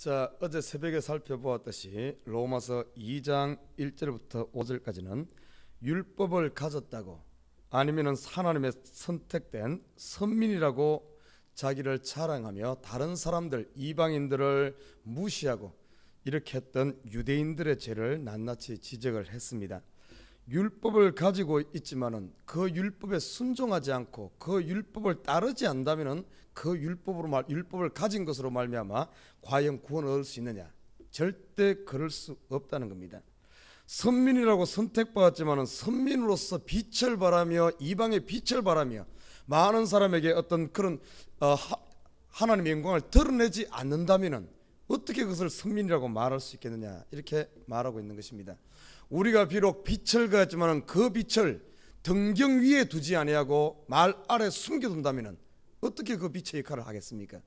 자, 어제 새벽에 살펴보았듯이 로마서 2장 1절부터 5절까지는 율법을 가졌다고 아니면은 하나님의 선택된 선민이라고 자기를 자랑하며 다른 사람들 이방인들을 무시하고 이렇게 했던 유대인들의 죄를 낱낱이 지적을 했습니다. 율법을 가지고 있지만은 그 율법에 순종하지 않고 그 율법을 따르지 않다면은 그 율법으로 말 율법을 가진 것으로 말미암아 과연 구원을 얻을 수 있느냐? 절대 그럴 수 없다는 겁니다. 선민이라고 선택받았지만은 선민으로서 빛을 발하며 이방의 빛을 발하며 많은 사람에게 어떤 그런 어, 하, 하나님의 영광을 드러내지 않는다면은 어떻게 그것을 선민이라고 말할 수 있겠느냐 이렇게 말하고 있는 것입니다. 우리가 비록 빛을 가졌지만 그 빛을 등경 위에 두지 아니하고 말 아래 숨겨둔다면 어떻게 그 빛의 역할을 하겠습니까?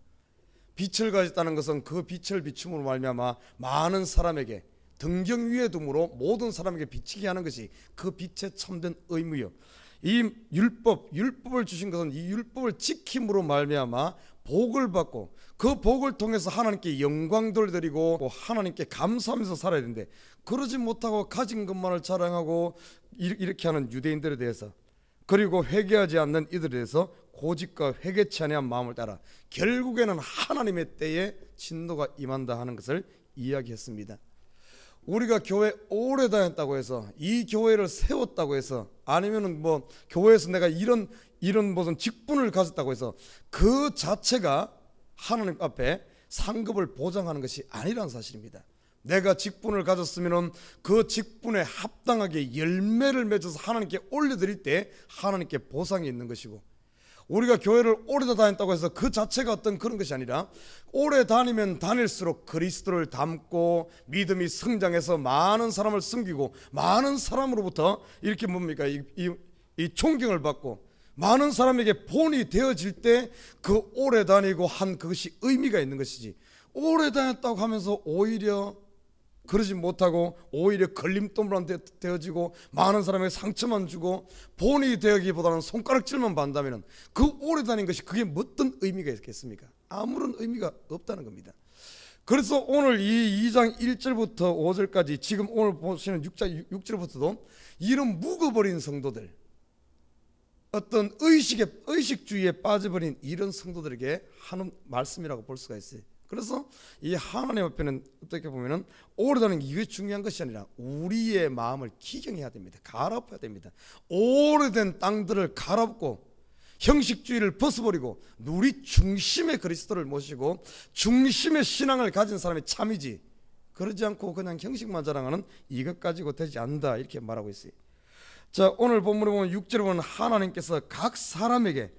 빛을 가졌다는 것은 그 빛을 비춤으로 말미암아 많은 사람에게 등경 위에 둠으로 모든 사람에게 비치게 하는 것이 그 빛의 참된 의무요. 이 율법, 율법을 주신 것은 이 율법을 지킴으로 말미암아 복을 받고 그 복을 통해서 하나님께 영광 돌드리고 하나님께 감사하면서 살아야 되는데 그러지 못하고 가진 것만을 자랑하고 이렇게 하는 유대인들에 대해서 그리고 회개하지 않는 이들에 대해서 고집과 회개치 아니한 마음을 따라 결국에는 하나님의 때에 진노가 임한다 하는 것을 이야기했습니다. 우리가 교회 오래 다녔다고 해서 이 교회를 세웠다고 해서 아니면은 뭐 교회에서 내가 이런 이런 무슨 직분을 가졌다고 해서 그 자체가 하나님 앞에 상급을 보장하는 것이 아니라는 사실입니다. 내가 직분을 가졌으면 그 직분에 합당하게 열매를 맺어서 하나님께 올려드릴 때 하나님께 보상이 있는 것이고 우리가 교회를 오래 다녔다고 해서 그 자체가 어떤 그런 것이 아니라 오래 다니면 다닐수록 그리스도를 닮고 믿음이 성장해서 많은 사람을 섬기고 많은 사람으로부터 이렇게 뭡니까? 이, 이, 이 존경을 받고 많은 사람에게 본이 되어질 때 그 오래 다니고 한 그것이 의미가 있는 것이지. 오래 다녔다고 하면서 오히려 그러지 못하고 오히려 걸림돌만 되어지고 많은 사람에게 상처만 주고 본이 되기보다는 손가락질만 받는다면 그 오래 다닌 것이 그게 어떤 의미가 있겠습니까? 아무런 의미가 없다는 겁니다. 그래서 오늘 이 2장 1절부터 5절까지 지금 오늘 보시는 6장 6절부터도 이런 묵어버린 성도들 어떤 의식에 의식주의에 빠져버린 이런 성도들에게 하는 말씀이라고 볼 수가 있어요. 그래서 이 하나님 앞에는 어떻게 보면은 오래다는 이게 중요한 것이 아니라 우리의 마음을 기경해야 됩니다. 갈아엎어야 됩니다. 오래된 땅들을 갈아엎고 형식주의를 벗어버리고 우리 중심의 그리스도를 모시고 중심의 신앙을 가진 사람이 참이지 그러지 않고 그냥 형식만 자랑하는 이것 가지고 되지 않는다 이렇게 말하고 있어요. 자 오늘 본문에 보면 6절에 보면 하나님께서 각 사람에게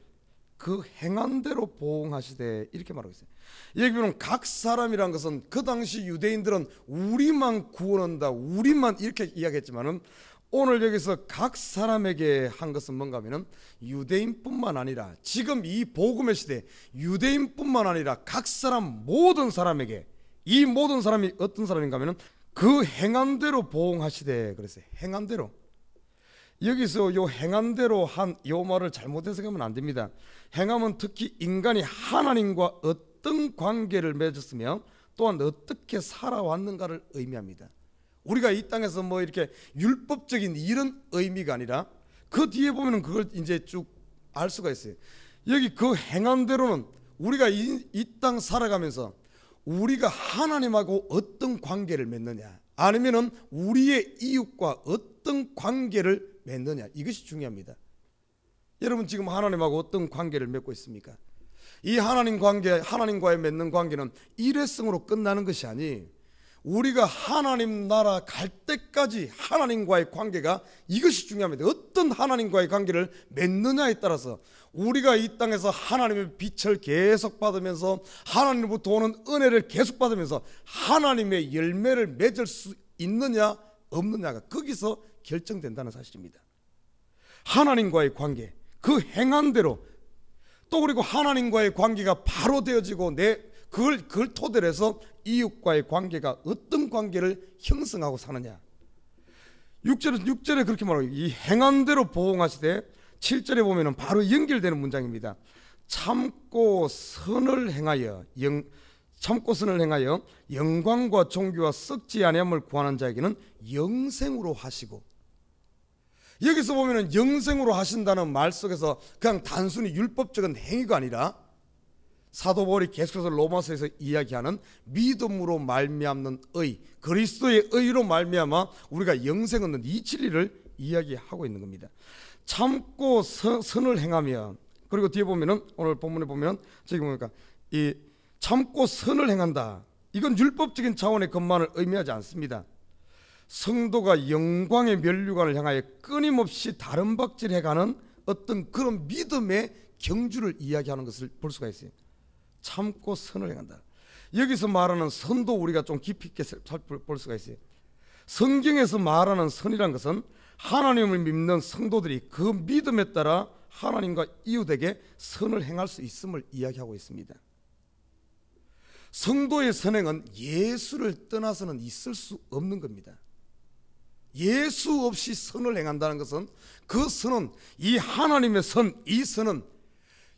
그 행한 대로 보응하시되 이렇게 말하고 있어요. 여기 보면 각 사람이란 것은 그 당시 유대인들은 우리만 구원한다, 우리만 이렇게 이야기했지만은 오늘 여기서 각 사람에게 한 것은 뭔가 하면은 유대인뿐만 아니라 지금 이 복음의 시대 유대인뿐만 아니라 각 사람 모든 사람에게 이 모든 사람이 어떤 사람인가 하면은 그 행한 대로 보응하시되 그랬어요. 행한 대로. 여기서 요 행한 대로 한 요 말을 잘못 해석하면 안 됩니다. 행함은 특히 인간이 하나님과 어떤 관계를 맺었으며 또한 어떻게 살아왔는가를 의미합니다. 우리가 이 땅에서 뭐 이렇게 율법적인 이런 의미가 아니라 그 뒤에 보면은 그걸 이제 쭉 알 수가 있어요. 여기 그 행한 대로는 우리가 이 땅 살아가면서 우리가 하나님하고 어떤 관계를 맺느냐 아니면은 우리의 이웃과 어떤 관계를 맺느냐 이것이 중요합니다. 여러분 지금 하나님하고 어떤 관계를 맺고 있습니까? 이 하나님 관계, 하나님과의 맺는 관계는 일회성으로 끝나는 것이 아니 우리가 하나님 나라 갈 때까지 하나님과의 관계가 이것이 중요합니다. 어떤 하나님과의 관계를 맺느냐에 따라서 우리가 이 땅에서 하나님의 빛을 계속 받으면서 하나님부터 오는 은혜를 계속 받으면서 하나님의 열매를 맺을 수 있느냐 없느냐가 거기서 결정된다는 사실입니다. 하나님과의 관계, 그 행한 대로 또 그리고 하나님과의 관계가 바로 되어지고 내 그걸 그걸 토대로 해서 이웃과의 관계가 어떤 관계를 형성하고 사느냐. 6절에 6절에 그렇게 말하고 이 행한 대로 보응하시되 7절에 보면은 바로 연결되는 문장입니다. 참고 선을 행하여 영 참고 선을 행하여 영광과 종교와 썩지 아니함을 구하는 자에게는 영생으로 하시고 여기서 보면은 영생으로 하신다는 말 속에서 그냥 단순히 율법적인 행위가 아니라 사도 바울이 계속해서 로마서에서 이야기하는 믿음으로 말미암는 의, 그리스도의 의로 말미암아 우리가 영생 얻는 이 진리를 이야기하고 있는 겁니다. 참고 서, 선을 행하며 그리고 뒤에 보면은 오늘 본문에 보면 저기 보니까 이 참고 선을 행한다. 이건 율법적인 차원의 것만을 의미하지 않습니다. 성도가 영광의 면류관을 향하여 끊임없이 다른 박질해가는 어떤 그런 믿음의 경주를 이야기하는 것을 볼 수가 있어요. 참고 선을 행한다. 여기서 말하는 선도 우리가 좀 깊이 있게 살펴볼 수가 있어요. 성경에서 말하는 선이란 것은 하나님을 믿는 성도들이 그 믿음에 따라 하나님과 이웃에게 선을 행할 수 있음을 이야기하고 있습니다. 성도의 선행은 예수를 떠나서는 있을 수 없는 겁니다. 예수 없이 선을 행한다는 것은 그 선은 이 하나님의 선, 이 선은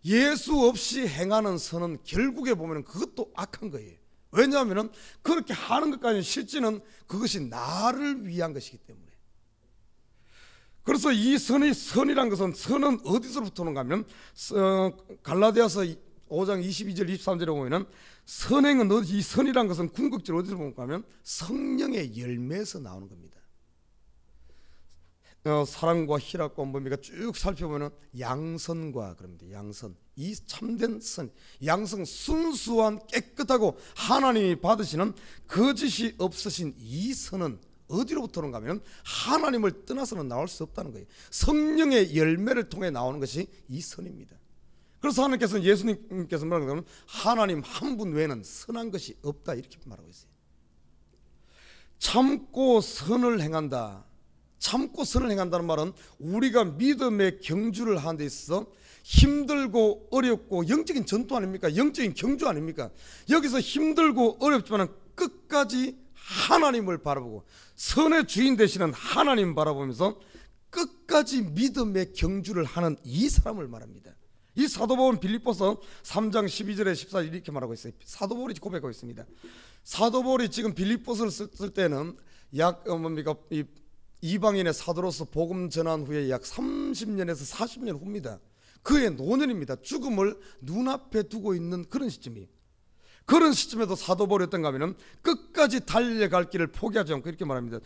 예수 없이 행하는 선은 결국에 보면 그것도 악한 거예요. 왜냐하면 그렇게 하는 것까지 실제는 그것이 나를 위한 것이기 때문에. 그래서 이 선의 선이란 것은 선은 어디서부터 오는가 하면 어, 갈라디아서 5장 22절 23절에 보면은 선행은 어디 이 선이란 것은 궁극적으로 어디서 하면 성령의 열매에서 나오는 겁니다. 어, 사랑과 희락과 뭡니까 쭉 살펴보면 양선과 그럽니다. 양선 이 참된 선 양성 순수한 깨끗하고 하나님이 받으시는 거짓이 없으신 이 선은 어디로부터 오는가 하면 하나님을 떠나서는 나올 수 없다는 거예요. 성령의 열매를 통해 나오는 것이 이 선입니다. 그래서 하나님께서는 예수님께서 하면 하나님 한 분 외에는 선한 것이 없다 이렇게 말하고 있어요. 참고 선을 행한다. 참고 선을 행한다는 말은 우리가 믿음의 경주를 하는 데 있어서 힘들고 어렵고 영적인 전투 아닙니까? 영적인 경주 아닙니까? 여기서 힘들고 어렵지만 끝까지 하나님을 바라보고 선의 주인 되시는 하나님 바라보면서 끝까지 믿음의 경주를 하는 이 사람을 말합니다. 이 사도 바울은 빌립보서 3장 12절에 14절 이렇게 말하고 있어요. 사도 바울이 고백하고 있습니다. 사도 바울이 지금 빌립보서를 쓸 때는 약 어, 뭡니까 이 이방인의 사도로서 복음 전한 후에 약 30년에서 40년 후입니다. 그의 노년입니다. 죽음을 눈앞에 두고 있는 그런 시점이에요. 그런 시점에도 사도 바울이었던가 하면 끝까지 달려갈 길을 포기하지 않고 이렇게 말합니다.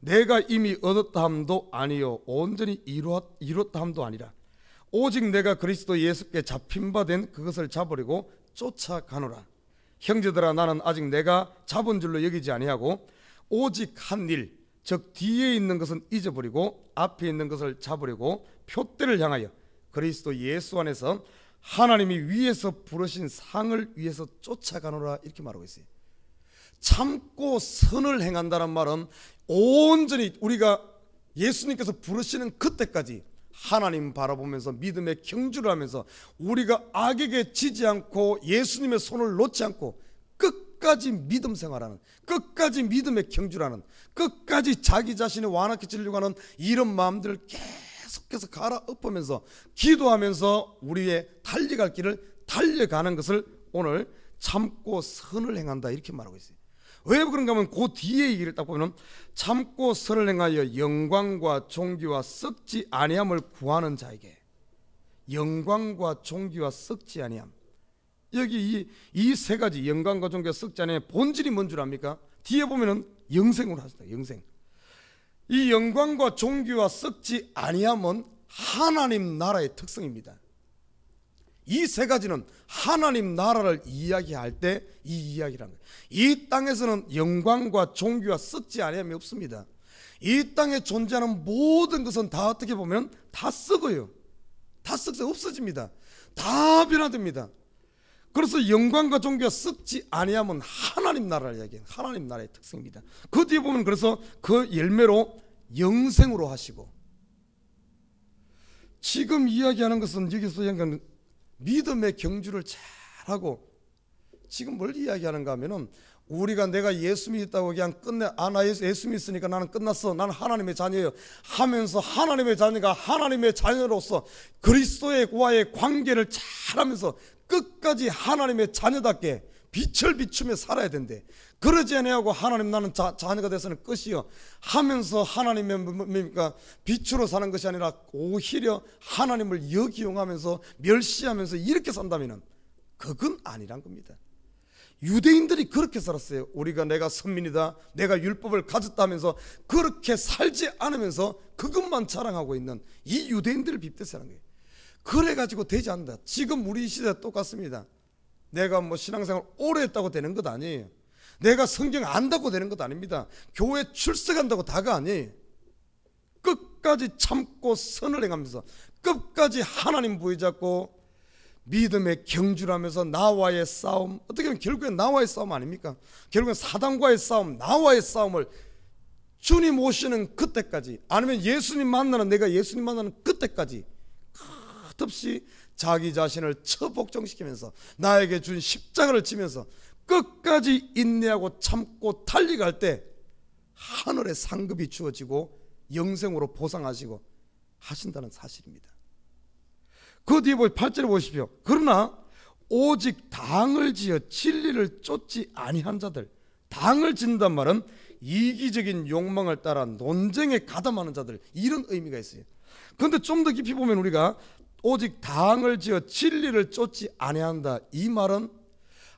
내가 이미 얻었다 함도 아니요 온전히 이루었다 함도 아니라 오직 내가 그리스도 예수께 잡힌 바 된 그것을 잡으려고 쫓아가노라. 형제들아 나는 아직 내가 잡은 줄로 여기지 아니하고 오직 한 일, 즉 뒤에 있는 것은 잊어버리고 앞에 있는 것을 잡으려고 표대를 향하여 그리스도 예수 안에서 하나님이 위에서 부르신 상을 위해서 쫓아가노라 이렇게 말하고 있어요. 참고 선을 행한다는 말은 온전히 우리가 예수님께서 부르시는 그때까지 하나님 바라보면서 믿음의 경주를 하면서 우리가 악에게 지지 않고 예수님의 손을 놓지 않고 끝까지 믿음 생활하는 끝까지 믿음의 경주라는 끝까지 자기 자신을 완악히 지려고 하는 이런 마음들을 계속해서 갈아엎으면서 기도하면서 우리의 달려갈 길을 달려가는 것을 오늘 참고 선을 행한다 이렇게 말하고 있어요. 왜 그런가 하면 그 뒤에 얘기를 딱 보면 참고 선을 행하여 영광과 종기와 썩지 아니함을 구하는 자에게 영광과 종기와 썩지 아니함 여기 이 세 가지 영광과 썩지 아니함의 본질이 뭔 줄 압니까? 뒤에 보면은 영생으로 하시다 영생 이 영광과 종기와 썩지 아니함은 하나님 나라의 특성입니다 이 세 가지는 하나님 나라를 이야기할 때 이 이야기라는 거예요. 이 땅에서는 영광과 종교와 썩지 아니함이 없습니다. 이 땅에 존재하는 모든 것은 다 어떻게 보면 다 썩어요. 다 썩어 없어집니다. 다 변화됩니다. 그래서 영광과 종교가 썩지 아니함은 하나님 나라를 이야기해요. 하나님 나라의 특성입니다. 그 뒤에 보면 그래서 그 열매로 영생으로 하시고 지금 이야기하는 것은 여기서 믿음의 경주를 잘하고 지금 뭘 이야기하는가 하면은 우리가 내가 예수 믿었다고 그냥 끝내 아나 예수 믿으니까 나는 끝났어 나는 하나님의 자녀예요 하면서 하나님의 자녀가 하나님의 자녀로서 그리스도의 와의 관계를 잘하면서 끝까지 하나님의 자녀답게 빛을 비추며 살아야 된대. 그러지 아니하고 하나님 나는 자, 자녀가 돼서는 끝이요 하면서 하나님의 뭡니까 빛으로 사는 것이 아니라 오히려 하나님을 역이용하면서 멸시하면서 이렇게 산다면은 그건 아니란 겁니다. 유대인들이 그렇게 살았어요. 우리가 내가 선민이다, 내가 율법을 가졌다면서 그렇게 살지 않으면서 그것만 자랑하고 있는 이 유대인들을 빗대서 하는 거예요. 그래가지고 되지 않는다. 지금 우리 시대 똑같습니다. 내가 뭐 신앙생활 오래 했다고 되는 것 아니에요. 내가 성경 안다고 되는 것 아닙니다. 교회 출석한다고 다가 아니에요. 끝까지 참고 선을 행하면서 끝까지 하나님 부여잡고 믿음의 경주하면서 나와의 싸움 어떻게 보면 결국엔 나와의 싸움 아닙니까? 결국엔 사단과의 싸움 나와의 싸움을 주님 오시는 그때까지 아니면 예수님 만나는 내가 예수님 만나는 그때까지 끝없이 자기 자신을 처복종시키면서 나에게 준 십자가를 지면서 끝까지 인내하고 참고 달리갈 때 하늘의 상급이 주어지고 영생으로 보상하시고 하신다는 사실입니다. 그 뒤에 8절에 보십시오. 그러나 오직 당을 지어 진리를 쫓지 아니한 자들 당을 짓는단 말은 이기적인 욕망을 따라 논쟁에 가담하는 자들 이런 의미가 있어요. 그런데 좀 더 깊이 보면 우리가 오직 당을 지어 진리를 쫓지 아니한다. 이 말은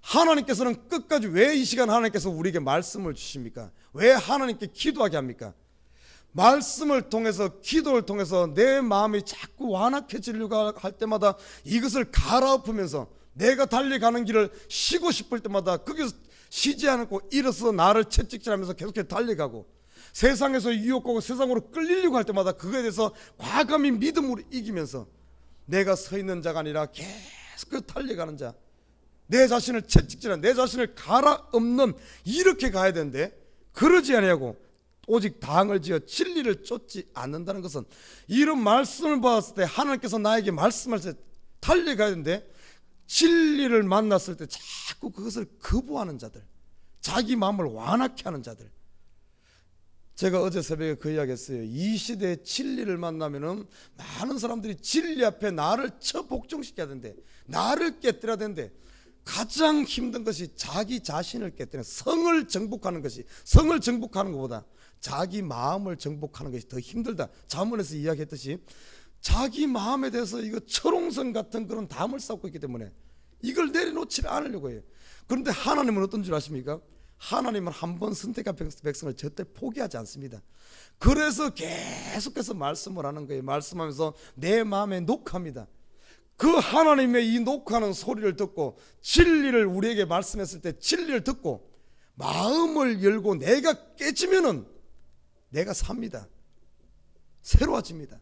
하나님께서는 끝까지 왜 이 시간 하나님께서 우리에게 말씀을 주십니까? 왜 하나님께 기도하게 합니까? 말씀을 통해서 기도를 통해서 내 마음이 자꾸 완악해지려고 할 때마다 이것을 갈아엎으면서 내가 달려가는 길을 쉬고 싶을 때마다 거기서 쉬지 않고 일어서 나를 채찍질하면서 계속해서 달려가고 세상에서 유혹하고 세상으로 끌리려고 할 때마다 그거에 대해서 과감히 믿음으로 이기면서 내가 서 있는 자가 아니라 계속 그 달려가는 자. 내 자신을 채찍질한 내 자신을 갈아엎는 이렇게 가야 되는데 그러지 아니하고 오직 당을 지어 진리를 쫓지 않는다는 것은 이런 말씀을 받았을 때 하나님께서 나에게 말씀할 때 달려가야 되는데 진리를 만났을 때 자꾸 그것을 거부하는 자들 자기 마음을 완악해 하는 자들 제가 어제 새벽에 그 이야기 했어요. 이 시대에 진리를 만나면은 많은 사람들이 진리 앞에 나를 처복종시켜야 된대. 나를 깨뜨려야 된대. 가장 힘든 것이 자기 자신을 깨뜨리는 성을 정복하는 것이 성을 정복하는 것보다 자기 마음을 정복하는 것이 더 힘들다. 자문에서 이야기했듯이 자기 마음에 대해서 이거 철옹성 같은 그런 담을 쌓고 있기 때문에 이걸 내려놓지 않으려고 해요. 그런데 하나님은 어떤 줄 아십니까? 하나님은 한 번 선택한 백성을 절대 포기하지 않습니다. 그래서 계속해서 말씀을 하는 거예요. 말씀하면서 내 마음에 녹합니다. 그 하나님의 이 녹하는 소리를 듣고 진리를 우리에게 말씀했을 때 진리를 듣고 마음을 열고 내가 깨지면은 내가 삽니다. 새로워집니다.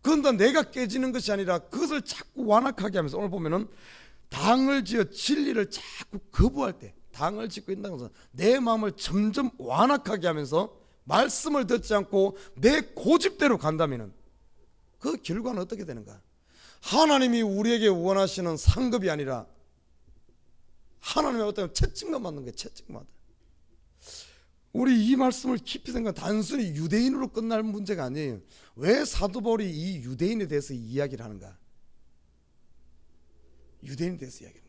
그런데 내가 깨지는 것이 아니라 그것을 자꾸 완악하게 하면서 오늘 보면은 당을 지어 진리를 자꾸 거부할 때 당을 짓고 있다는 것은 내 마음을 점점 완악하게 하면서 말씀을 듣지 않고 내 고집대로 간다면 그 결과는 어떻게 되는가? 하나님이 우리에게 원하시는 상급이 아니라 하나님의 어떤 채찍만 맞는 거예요. 채찍만. 우리 이 말씀을 깊이 생각 단순히 유대인으로 끝날 문제가 아니에요. 왜 사도 바울이 이 유대인에 대해서 이야기를 하는가? 유대인에 대해서 이야기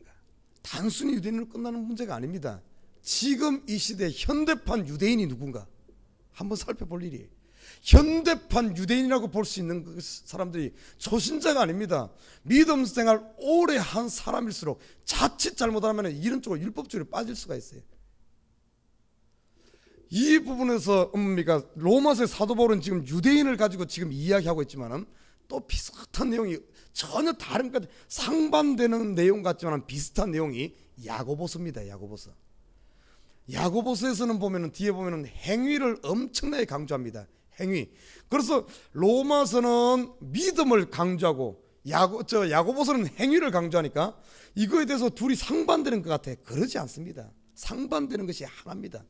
단순히 유대인으로 끝나는 문제가 아닙니다. 지금 이 시대 현대판 유대인이 누군가 한번 살펴볼 일이에요. 현대판 유대인이라고 볼 수 있는 그 사람들이 초신자가 아닙니다. 믿음 생활 오래 한 사람일수록 자칫 잘못하면 이런 쪽으로 율법주의로 빠질 수가 있어요. 이 부분에서 뭡니까 로마서의 사도 바울은 지금 유대인을 가지고 지금 이야기하고 있지만은 또 비슷한 내용이 전혀 다른 것 상반되는 내용 같지만 비슷한 내용이 야고보서입니다. 야고보서. 야고보서에서는 보면은 뒤에 보면은 행위를 엄청나게 강조합니다. 행위. 그래서 로마서는 믿음을 강조하고 야고 저 야고보서는 행위를 강조하니까 이거에 대해서 둘이 상반되는 것 같아. 그러지 않습니다. 상반되는 것이 하나입니다.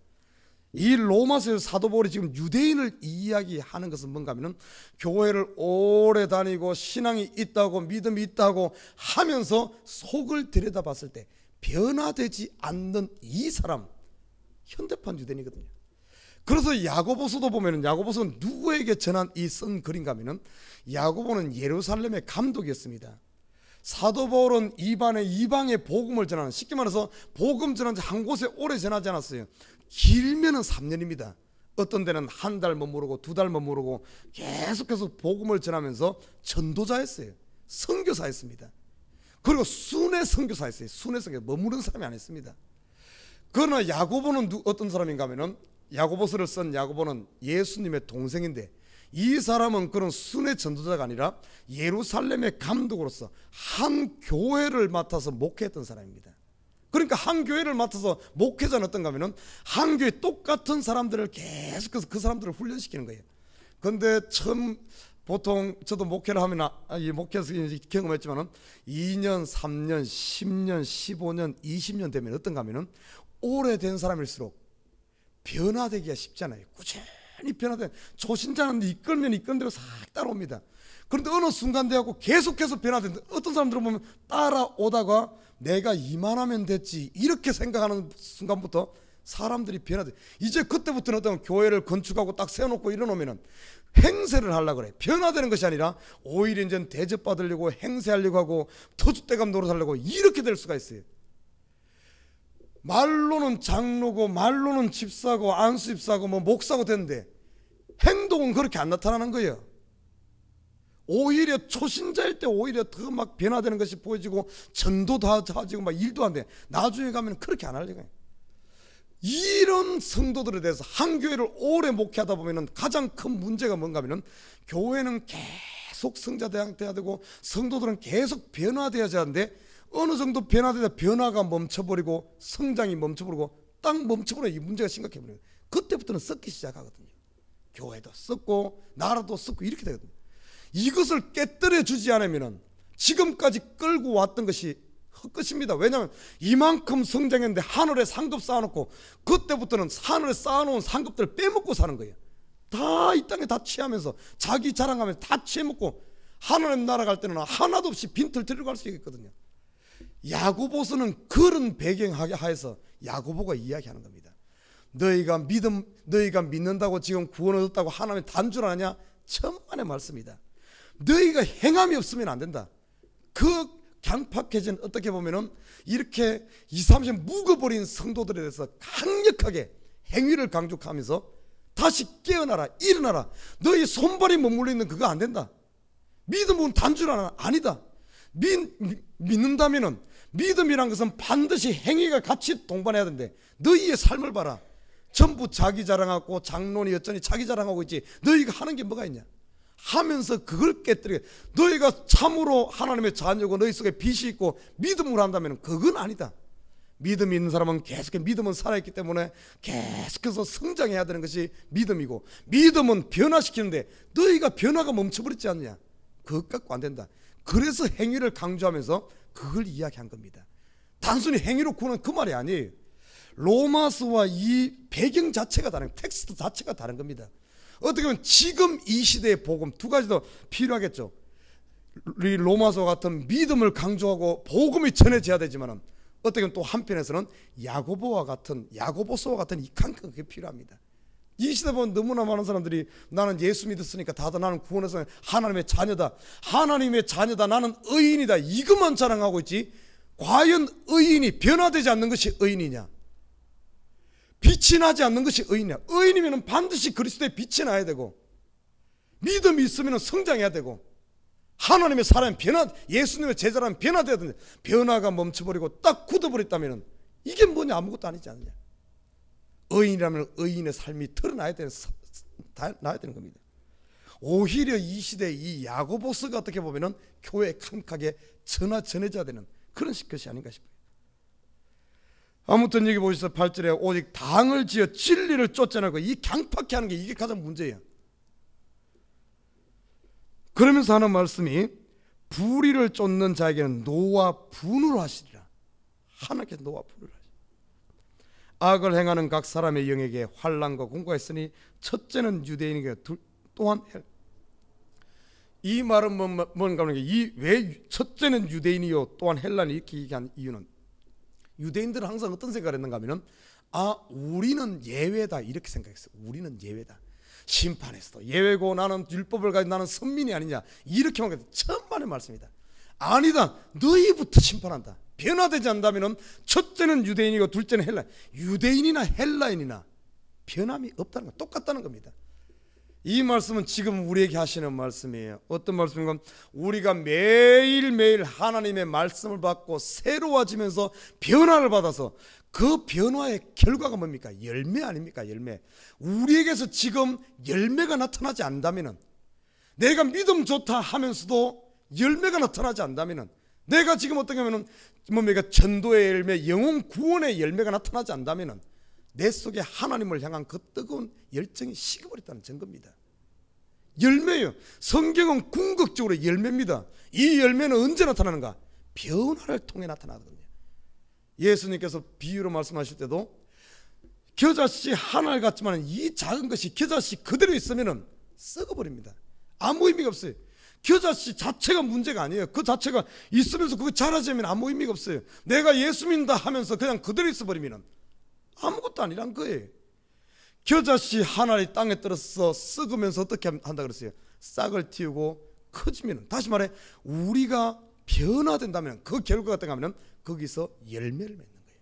이 로마서 사도 바울이 지금 유대인을 이야기하는 것은 뭔가 하면은 교회를 오래 다니고 신앙이 있다고 믿음이 있다고 하면서 속을 들여다봤을 때 변화되지 않는 이 사람 현대판 유대인이거든요. 그래서 야고보서도 보면은 야고보서는 누구에게 전한 이 쓴 글인가 하면은 야고보는 예루살렘의 감독이었습니다. 사도 바울은 이반에 이방의 복음을 전하는 쉽게 말해서 복음 전한 한 곳에 오래 전하지 않았어요. 길면은 3년입니다. 어떤 데는 한 달 머무르고 두 달 머무르고 계속해서 복음을 전하면서 전도자였어요. 선교사였습니다. 그리고 순회 선교사였어요. 순회 선교 머무른 사람이 아니었습니다. 그러나 야고보는 누, 어떤 사람인가 하면은 야고보서를 쓴 야고보는 예수님의 동생인데 이 사람은 그런 순회 전도자가 아니라 예루살렘의 감독으로서 한 교회를 맡아서 목회했던 사람입니다. 그러니까 한 교회를 맡아서 목회자는 어떤가 하면은 한 교회 똑같은 사람들을 계속해서 그 사람들을 훈련시키는 거예요. 근데 처음 보통 저도 목회를 하면 아, 이 목회에서 경험했지만은 2년, 3년, 10년, 15년, 20년 되면 어떤가 하면은 오래된 사람일수록 변화되기가 쉽잖아요. 꾸준히 변화된 초신자는 이끌면 이끈 대로 싹 따라옵니다. 그런데 어느 순간 되고 계속해서 변화된다. 어떤 사람들은 보면 따라오다가 내가 이만하면 됐지 이렇게 생각하는 순간부터 사람들이 변화돼. 이제 그때부터는 어떤 교회를 건축하고 딱 세워놓고 이러놓으면은 행세를 하려 그래. 변화되는 것이 아니라 오히려 이제 대접받으려고 행세하려고 하고 터줏대감 노릇하려고 이렇게 될 수가 있어요. 말로는 장로고 말로는 집사고 안수 집사고 뭐 목사고 됐는데 행동은 그렇게 안 나타나는 거예요. 오히려 초신자일 때 오히려 더 막 변화되는 것이 보여지고 전도 다 자지고 막 일도 안 돼. 나중에 가면 그렇게 안 하려고 해. 이런 성도들에 대해서 한 교회를 오래 목회하다 보면은 가장 큰 문제가 뭔가 하면은 교회는 계속 성자돼야 되고 성도들은 계속 변화돼야 하는데 어느 정도 변화되다 변화가 멈춰버리고 성장이 멈춰버리고 딱 멈춰버려 이 문제가 심각해버려요. 그때부터는 썩기 시작하거든요. 교회도 썩고 나라도 썩고 이렇게 되거든요. 이것을 깨뜨려 주지 않으면 지금까지 끌고 왔던 것이 헛것입니다. 왜냐하면 이만큼 성장했는데 하늘에 상급 쌓아놓고 그때부터는 하늘에 쌓아놓은 상급들을 빼먹고 사는 거예요. 다 이 땅에 다 취하면서 자기 자랑하면서 다 취해먹고 하늘에 날아갈 때는 하나도 없이 빈털 들고 갈수 있거든요. 야고보서는 그런 배경 하에서 야고보가 이야기하는 겁니다. 너희가 믿음, 너희가 믿는다고 지금 구원을 얻었다고 하나님의 단줄 아냐? 천만의 말씀이다. 너희가 행함이 없으면 안 된다. 그 강팍해진 어떻게 보면은 이렇게 2, 30 묵어버린 성도들에 대해서 강력하게 행위를 강조하면서 다시 깨어나라 일어나라 너희 손발이 머물러 있는 그거 안 된다 믿음은 하나 아니다 믿, 믿는다면은 믿음이란 것은 반드시 행위가 같이 동반해야 되는데 너희의 삶을 봐라 전부 자기 자랑하고 장론이 여전히 자기 자랑하고 있지. 너희가 하는 게 뭐가 있냐? 하면서 그걸 깨뜨리게 너희가 참으로 하나님의 자녀고 너희 속에 빛이 있고 믿음으로 한다면 그건 아니다. 믿음이 있는 사람은 계속 믿음은 살아있기 때문에 계속해서 성장해야 되는 것이 믿음이고 믿음은 변화시키는데 너희가 변화가 멈춰버렸지 않느냐? 그것 갖고 안 된다. 그래서 행위를 강조하면서 그걸 이야기한 겁니다. 단순히 행위로 구는 그 말이 아니에요. 로마서와 이 배경 자체가 다른 텍스트 자체가 다른 겁니다. 어떻게 보면 지금 이 시대의 복음 두 가지 더 필요하겠죠. 이 로마서 같은 믿음을 강조하고 복음이 전해져야 되지만은 어떻게 보면 또 한편에서는 야고보와 같은 야고보서와 같은 이칸 그게 필요합니다. 이 시대 보면 너무나 많은 사람들이 나는 예수 믿었으니까 다들 나는 구원해서 하나님의 자녀다. 하나님의 자녀다. 나는 의인이다. 이것만 자랑하고 있지. 과연 의인이 변화되지 않는 것이 의인이냐? 빛이 나지 않는 것이 의인이냐? 의인이면 반드시 그리스도의 빛이 나야 되고 믿음이 있으면 성장해야 되고 하나님의 사람 변화 예수님의 제자라면 변화돼야 되는데 변화가 멈춰버리고 딱 굳어버렸다면 이게 뭐냐 아무것도 아니지 않느냐? 의인이라면 의인의 삶이 드러나야 되는, 나야 되는 겁니다. 오히려 이 시대 이 야고보스가 어떻게 보면은 교회 칸하게 전화 전해져야 되는 그런 것이 아닌가 싶어요. 아무튼 여기 보시죠 8절에 오직 당을 지어 진리를 쫓아내고 이 강팍해 하는 게 이게 가장 문제예요. 그러면서 하는 말씀이 불의를 쫓는 자에게는 노와 분을 하시리라. 하나님께서 노와 분을 하시리라. 악을 행하는 각 사람의 영에게 환란과 공고가 있으니 첫째는 유대인에게 또한 이 말은 뭔가 하면 이왜 첫째는 유대인이요 또한 헬란이 이렇게 얘기한 이유는 유대인들은 항상 어떤 생각을 했는가 하면은 아 우리는 예외다 이렇게 생각했어 우리는 예외다 심판에서도 예외고 나는 율법을 가진 나는 선민이 아니냐 이렇게 말했 천만의 말씀이다 아니다. 너희부터 심판한다. 변화되지 않다면 첫째는 유대인이고 둘째는 헬라. 유대인이나 헬라인이나 변함이 없다는 거 똑같다는 겁니다. 이 말씀은 지금 우리에게 하시는 말씀이에요. 어떤 말씀인가? 우리가 매일매일 하나님의 말씀을 받고 새로워지면서 변화를 받아서 그 변화의 결과가 뭡니까? 열매 아닙니까? 열매. 우리에게서 지금 열매가 나타나지 않다면 내가 믿음 좋다 하면서도 열매가 나타나지 않다면 내가 지금 어떻게 하면은 뭡니까? 전도의 열매, 영혼 구원의 열매가 나타나지 않다면 내 속에 하나님을 향한 그 뜨거운 열정이 식어버렸다는 증거입니다. 열매요. 성경은 궁극적으로 열매입니다. 이 열매는 언제 나타나는가? 변화를 통해 나타나거든요. 예수님께서 비유로 말씀하실 때도 겨자씨 하나를 같지만 이 작은 것이 겨자씨 그대로 있으면 썩어버립니다. 아무 의미가 없어요. 겨자씨 자체가 문제가 아니에요. 그 자체가 있으면서 그거 자라지면 아무 의미가 없어요. 내가 예수 믿는다 하면서 그냥 그대로 있어버리면 아무것도 아니란 거예요. 겨자씨 하나를 땅에 떨어서 썩으면서 어떻게 한다 그랬어요? 싹을 틔우고 커지면 다시 말해 우리가 변화된다면 그 결과가 하면 거기서 열매를 맺는 거예요.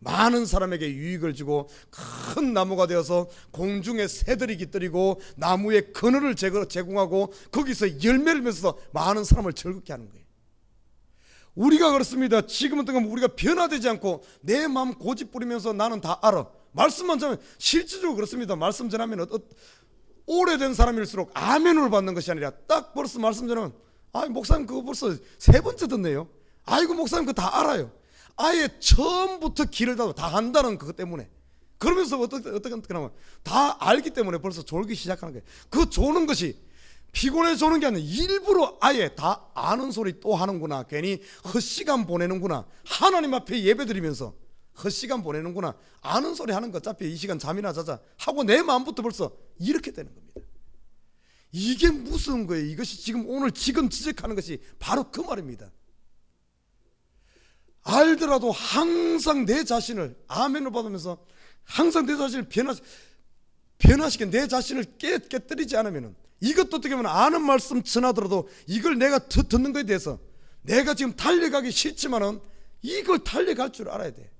많은 사람에게 유익을 주고 큰 나무가 되어서 공중에 새들이 깃들이고 나무에 그늘을 제공하고 거기서 열매를 맺어서 많은 사람을 즐겁게 하는 거예요. 우리가 그렇습니다. 지금은 어떤 우리가 변화되지 않고 내 마음 고집 부리면서 나는 다 알아. 말씀만 전하면 실질적으로 그렇습니다. 말씀 전하면 어, 오래된 사람일수록 아멘을 받는 것이 아니라 딱 벌써 말씀 전하면 아 목사님 그거 벌써 세 번째 듣네요. 아이고 목사님 그거 다 알아요. 아예 처음부터 길을 다, 다 한다는 그것 때문에 그러면서 어떻게 어떻게 하면 다 알기 때문에 벌써 졸기 시작하는 거예요. 그 조는 것이 피곤해 조는 게 아니라 일부러 아예 다 아는 소리 또 하는구나. 괜히 헛시간 보내는구나. 하나님 앞에 예배 드리면서 헛시간 보내는구나. 아는 소리 하는 거 어차피 이 시간 잠이나 자자 하고 내 마음부터 벌써 이렇게 되는 겁니다. 이게 무슨 거예요? 이것이 지금 오늘 지금 지적하는 것이 바로 그 말입니다. 알더라도 항상 내 자신을 아멘을 받으면서 항상 내 자신을 변화 변화시켜 내 자신을 깨, 깨뜨리지 않으면 이것도 어떻게 보면 아는 말씀 전하더라도 이걸 내가 듣는 것에 대해서 내가 지금 달려가기 싫지만은 이걸 달려갈 줄 알아야 돼.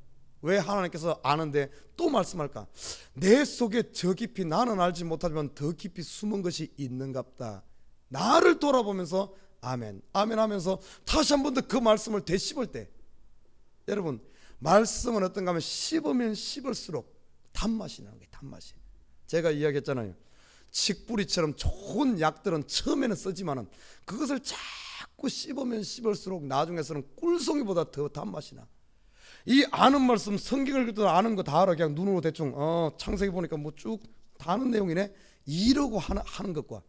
왜 하나님께서 아는데 또 말씀할까? 내 속에 저 깊이 나는 알지 못하지만 더 깊이 숨은 것이 있는갑다. 나를 돌아보면서 아멘, 아멘 하면서 다시 한 번 더 그 말씀을 되씹을 때 여러분 말씀은 어떤가 하면 씹으면 씹을수록 단맛이 나는 거예요. 단맛이. 제가 이야기했잖아요. 칡뿌리처럼 좋은 약들은 처음에는 쓰지만은 그것을 자꾸 씹으면 씹을수록 나중에서는 꿀송이보다 더 단맛이 나. 이 아는 말씀 성경을 읽도 아는 거 다 알아. 그냥 눈으로 대충. 어 창세기 보니까 뭐 쭉다 아는 내용이네. 이러고 하는, 하는 것과.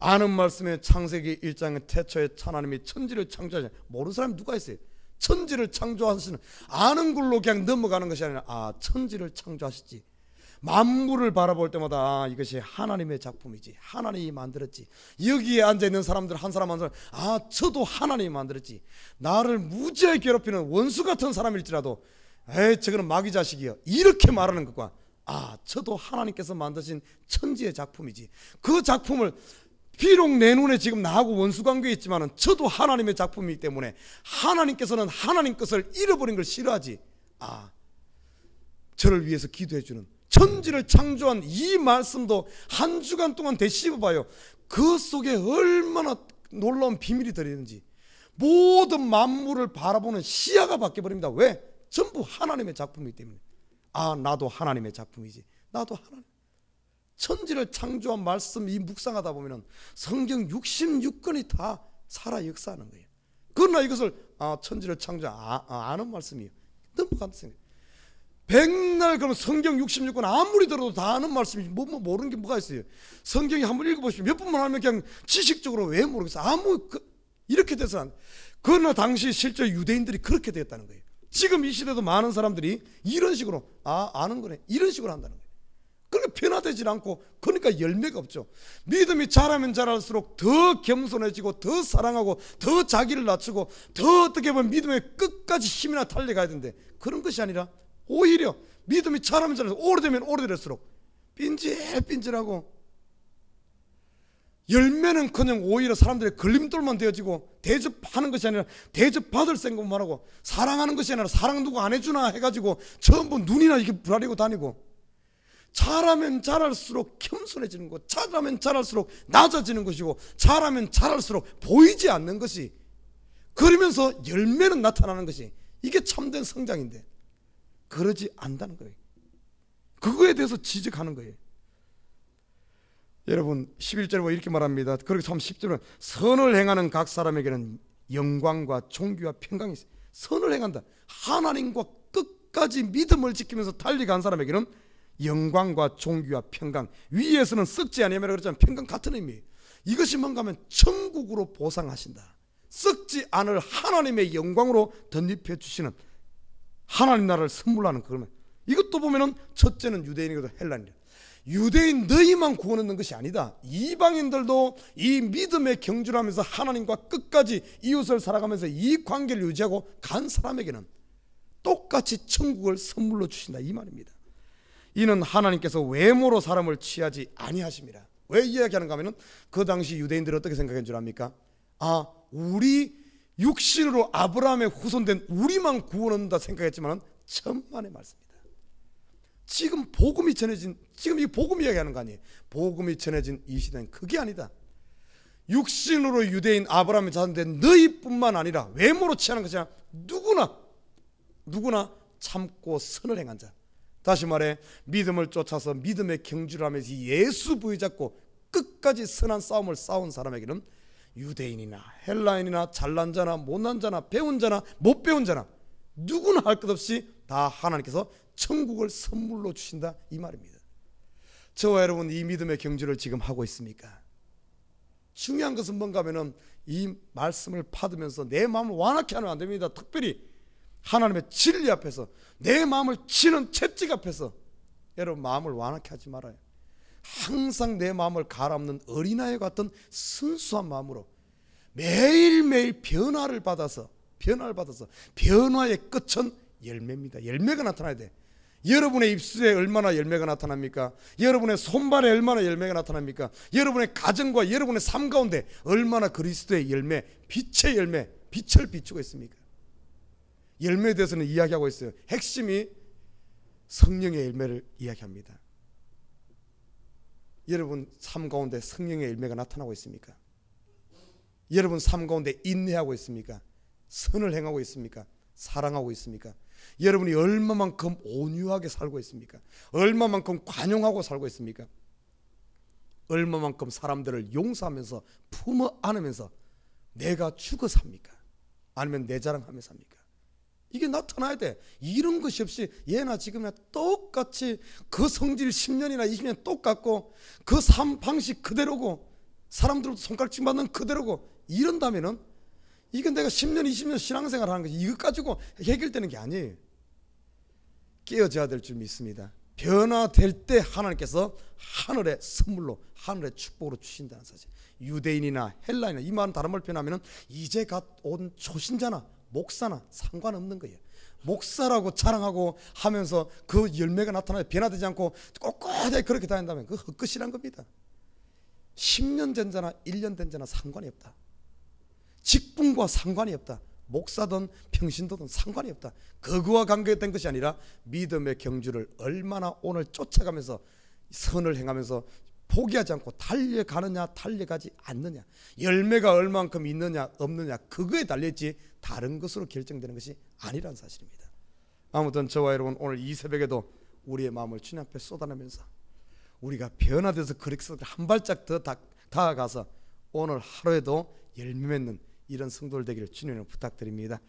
아는 말씀에 창세기 1장에 태초에 하나님이 천지를 창조하시 모르는 사람이 누가 있어요? 천지를 창조하시는 아는 걸로 그냥 넘어가는 것이 아니라 아 천지를 창조하셨지 만물을 바라볼 때마다 아, 이것이 하나님의 작품이지. 하나님이 만들었지. 여기에 앉아 있는 사람들 한 사람 한 사람 아 저도 하나님이 만들었지. 나를 무지하게 괴롭히는 원수 같은 사람일지라도 에이 저거는 마귀 자식이요 이렇게 말하는 것과 아 저도 하나님께서 만드신 천지의 작품이지. 그 작품을 비록 내 눈에 지금 나하고 원수 관계에 있지만은 저도 하나님의 작품이기 때문에 하나님께서는 하나님 것을 잃어버린 걸 싫어하지. 아 저를 위해서 기도해 주는 천지를 창조한 이 말씀도 한 주간 동안 되씹어봐요. 그 속에 얼마나 놀라운 비밀이 들어있는지. 모든 만물을 바라보는 시야가 바뀌어버립니다. 왜? 전부 하나님의 작품이기 때문에. 아, 나도 하나님의 작품이지. 나도 하나님. 천지를 창조한 말씀 이 묵상하다 보면 성경 66권이 다 살아 역사하는 거예요. 그러나 이것을 아, 천지를 창조 아, 아, 아는 말씀이에요. 넘어간다 백날 그러면 성경 66권 아무리 들어도 다 아는 말씀이 뭐, 뭐 모르는 게 뭐가 있어요. 성경이 한번 읽어보시면 몇 번만 하면 그냥 지식적으로 왜 모르겠어. 아무 그, 이렇게 돼서 안. 그러나 당시 실제 유대인들이 그렇게 되었다는 거예요. 지금 이 시대도 많은 사람들이 이런 식으로 아 아는 거네 이런 식으로 한다는 거예요. 그러니까 변화되질 않고 그러니까 열매가 없죠. 믿음이 자라면 자랄수록 더 겸손해지고 더 사랑하고 더 자기를 낮추고 더 어떻게 보면 믿음의 끝까지 힘이나 달려가야 되는데 그런 것이 아니라 오히려 믿음이 자라면 자라서 오래되면 오래될수록 빈질빈질하고 열매는 그냥 오히려 사람들의 걸림돌만 되어지고 대접하는 것이 아니라 대접받을 생각만 하고 사랑하는 것이 아니라 사랑 누구 안 해주나 해가지고 전부 눈이나 이렇게 부라리고 다니고 잘하면 잘할수록 겸손해지는 것 잘하면 잘할수록 낮아지는 것이고 잘하면 잘할수록 보이지 않는 것이 그러면서 열매는 나타나는 것이 이게 참된 성장인데 그러지 않다는 거예요 그거에 대해서 지적하는 거예요 여러분 11절에 뭐 이렇게 말합니다. 그렇게 참 10절은 선을 행하는 각 사람에게는 영광과 존귀와 평강이 있어요. 선을 행한다. 하나님과 끝까지 믿음을 지키면서 달리간 사람에게는 영광과 존귀와 평강 위에서는 썩지 아니하면 그랬잖아요. 평강 같은 의미예요. 이것이 뭔가 하면 천국으로 보상하신다. 썩지 않을 하나님의 영광으로 덧입혀 주시는 하나님 나라를 선물하는 그러면 이것도 보면은 첫째는 유대인이거든 헬란이야. 유대인 너희만 구원 얻는 것이 아니다. 이방인들도 이 믿음의 경주를 하면서 하나님과 끝까지 이웃을 살아가면서 이 관계를 유지하고 간 사람에게는 똑같이 천국을 선물로 주신다 이 말입니다. 이는 하나님께서 외모로 사람을 취하지 아니하십니다. 왜 이야기하는가 하면은 그 당시 유대인들이 어떻게 생각한 줄 압니까? 아, 우리 육신으로 아브라함의 후손된 우리만 구원 얻는다 생각했지만 천만의 말씀입니다. 지금 복음이 전해진 지금 이 복음 이야기하는 거 아니에요. 복음이 전해진 이 시대는 그게 아니다. 육신으로 유대인 아브라함의 자손된 너희뿐만 아니라 외모로 취하는 것이 아니라 누구나 누구나 참고 선을 행한 자. 다시 말해 믿음을 쫓아서 믿음의 경주를 하면서 예수 부위 잡고 끝까지 선한 싸움을 싸운 사람에게는 유대인이나 헬라인이나 잘난 자나 못난 자나 배운 자나 못 배운 자나 누구나 할 것 없이 다 하나님께서 천국을 선물로 주신다 이 말입니다. 저와 여러분 이 믿음의 경주를 지금 하고 있습니까? 중요한 것은 뭔가 하면은 이 말씀을 받으면서 내 마음을 완악히 하면 안 됩니다. 특별히 하나님의 진리 앞에서 내 마음을 치는 채찍 앞에서 여러분 마음을 완악히 하지 말아요. 항상 내 마음을 갈아엎는 어린아이 같은 순수한 마음으로 매일매일 변화를 받아서 변화를 받아서 변화의 끝은 열매입니다. 열매가 나타나야 돼. 여러분의 입술에 얼마나 열매가 나타납니까? 여러분의 손발에 얼마나 열매가 나타납니까? 여러분의 가정과 여러분의 삶 가운데 얼마나 그리스도의 열매, 빛의 열매, 빛을 비추고 있습니까? 열매에 대해서는 이야기하고 있어요. 핵심이 성령의 열매를 이야기합니다. 여러분 삶 가운데 성령의 열매가 나타나고 있습니까? 여러분 삶 가운데 인내하고 있습니까? 선을 행하고 있습니까? 사랑하고 있습니까? 여러분이 얼마만큼 온유하게 살고 있습니까? 얼마만큼 관용하고 살고 있습니까? 얼마만큼 사람들을 용서하면서 품어 안으면서 내가 죽어 삽니까? 아니면 내 자랑하며 삽니까? 이게 나타나야 돼. 이런 것이 없이 얘나 지금이나 똑같이 그 성질 10년이나 20년 똑같고 그 삶 방식 그대로고 사람들도 손가락질 받는 그대로고 이런다면은 이건 내가 10년, 20년 신앙생활 하는 거지. 이것 가지고 해결되는 게 아니에요. 깨어져야 될 줄 믿습니다. 변화될 때 하나님께서 하늘의 선물로 하늘의 축복으로 주신다는 사실. 유대인이나 헬라인이나 이 말은 다른 말 표현하면 이제 갓 온 초신자나 목사나 상관없는 거예요. 목사라고 자랑하고 하면서 그 열매가 나타나야 변화되지 않고 꼿꼿하게 그렇게 다닌다면 그 헛것이란 겁니다. 10년 된 자나 1년 된 자나 상관이 없다. 직분과 상관이 없다. 목사든 평신도든 상관이 없다. 그거와 관계된 것이 아니라 믿음의 경주를 얼마나 오늘 쫓아가면서 선을 행하면서 포기하지 않고 달려가느냐 달려가지 않느냐 열매가 얼만큼 있느냐 없느냐 그거에 달려있지 다른 것으로 결정되는 것이 아니란 사실입니다. 아무튼 저와 여러분 오늘 이 새벽에도 우리의 마음을 주님 앞에 쏟아내면서 우리가 변화돼서 그리스도를 한 발짝 더 다가가서 오늘 하루에도 열매 맺는 이런 성도들 되기를 주님을 부탁드립니다.